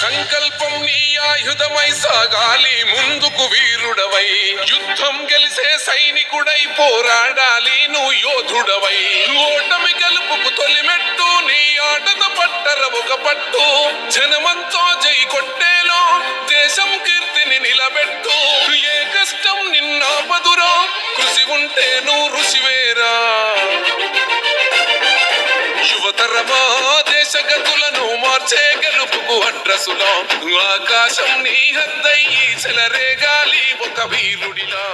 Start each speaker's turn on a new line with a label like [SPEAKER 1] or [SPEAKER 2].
[SPEAKER 1] సంకల్పం నీ ఆయుధమై సాగాలి ముందుకు వీరుడవై. యుద్ధం గెలిసే సైనికుడై పోరాడాలి నువ్వు యోధుడవై. ఓటమి నీ ఆటద పట్టర ఒక పట్టు జనమంతో జై కొట్టేలో దేశం కీర్తిని నిలబెట్టు. ఏ కష్టం నిన్నాపదురో కృషి ఉంటే నువ్వు ఋషివేరా యువతరమా దేశగతులను మార్చే గెలుపుకు అడ్రసులా. ఆకాశం నీ హద్దయ్యి చెలరేగాలి ఒక వీరుడిలా.